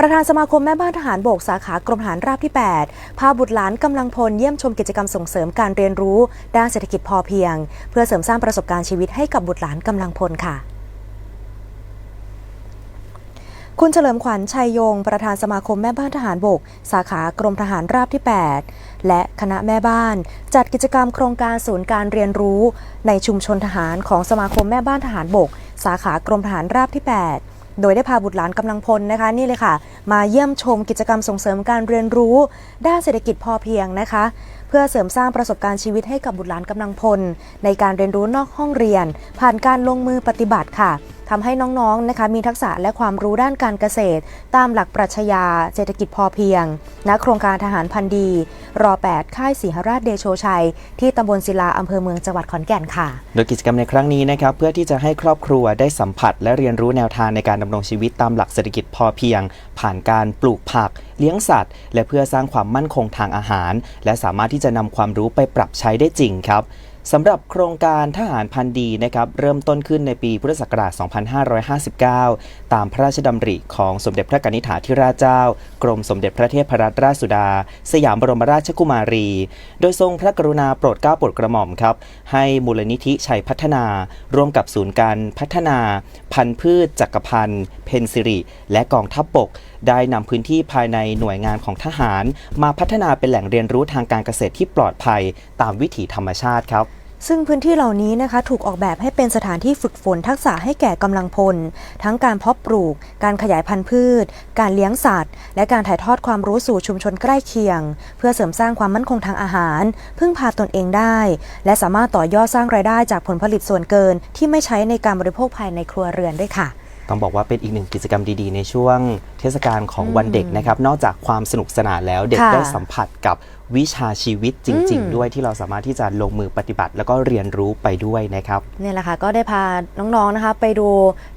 ประธานสมาคมแม่บ้านทหารบกสาขากรมทหารราบที่ 8 พาบุตรหลานกำลังพลเยี่ยมชมกิจกรรมส่งเสริมการเรียนรู้ ด้านเศรษฐกิจพอเพียง เพื่อเสริมสร้างประสบการณ์ชีวิตให้กับบุตรหลานกำลังพลค่ะคุณเฉลิมขวัญชัยยง ประธานสมาคมแม่บ้านทหารบก สาขากรมทหารราบที่ 8 และคณะแม่บ้าน จัดกิจกรรมโครงการศูนย์การเรียนรู้ ในชุมชนทหารของสมาคมแม่บ้านทหารบก สาขากรมทหารราบที่ 8 โดยได้พาบุตรหลานกำลังพลนะคะนี่เลยค่ะ มาเยี่ยมชมกิจกรรมส่งเสริมการเรียนรู้ ด้านเศรษฐกิจพอเพียงนะคะ เพื่อเสริมสร้างประสบการณ์ชีวิตให้กับบุตรหลานกำลังพล ในการเรียนรู้นอกห้องเรียน ผ่านการลงมือปฏิบัติค่ะ ทำให้น้องๆนะคะมีทักษะและความรู้ด้านการเกษตร ตามหลักปรัชญาเศรษฐกิจพอเพียงณโครงการทหารพันดี รอ 8 ค่ายศรีหราชเดโชชัย ที่ตำบลศิลาอำเภอเมืองจังหวัดขอนแก่นค่ะ โดยกิจกรรมในครั้งนี้นะครับเพื่อที่จะให้ครอบครัวได้สัมผัส และเรียนรู้แนวทางในการดำรงชีวิตตามหลักเศรษฐกิจพอเพียง ผ่านการปลูกผัก เลี้ยงสัตว์ และเพื่อสร้างความมั่นคงทางอาหาร และสามารถที่จะนำความรู้ไปปรับใช้ได้จริงครับสำหรับโครงการทหารพันธุ์ดีนะครับเริ่มต้นขึ้นในปีพุทธศักราช 2559 ตามพระราชดำริของสมเด็จพระกนิษฐาธิราชเจ้า กรมสมเด็จพระเทพรัตนราชสุดา สยามบรมราชกุมารี โดยทรงพระกรุณาโปรดเกล้าโปรดกระหม่อมครับ ให้มูลนิธิชัยพัฒนา ร่วมกับศูนย์การพัฒนา พันธุ์พืชจักรพันธ์เพนซิริ และกองทัพบก ได้นำพื้นที่ภายในหน่วยงานของทหาร มาพัฒนาเป็นแหล่งเรียนรู้ทางการเกษตรที่ปลอดภัยตามวิถีธรรมชาติครับซึ่งพื้นที่เหล่านี้นะคะถูกออกแบบให้เป็นสถานที่ฝึกฝนทักษะให้แก่กำลังพล ทั้งการเพาะปลูก การขยายพันธุ์พืช การเลี้ยงสัตว์ และการถ่ายทอดความรู้สู่ชุมชนใกล้เคียง เพื่อเสริมสร้างความมั่นคงทางอาหาร พึ่งพาตนเองได้ และสามารถต่อยอดสร้างรายได้จากผลผลิตส่วนเกิน ที่ไม่ใช้ในการบริโภคภายในครัวเรือนด้วยค่ะ ต้องบอกว่าเป็นอีกหนึ่งกิจกรรมดีๆ ในช่วงเทศกาลของวันเด็กนะครับ นอกจากความสนุกสนานแล้วเด็กค่ะได้สัมผัสกับวิชาชีวิตจริงอืมๆด้วยที่เราสามารถที่จะลงมือปฏิบัติ แล้วก็เรียนรู้ไปด้วยนะครับเนี่ยแหละค่ะก็ได้พาน้องๆนะคะไปดูใน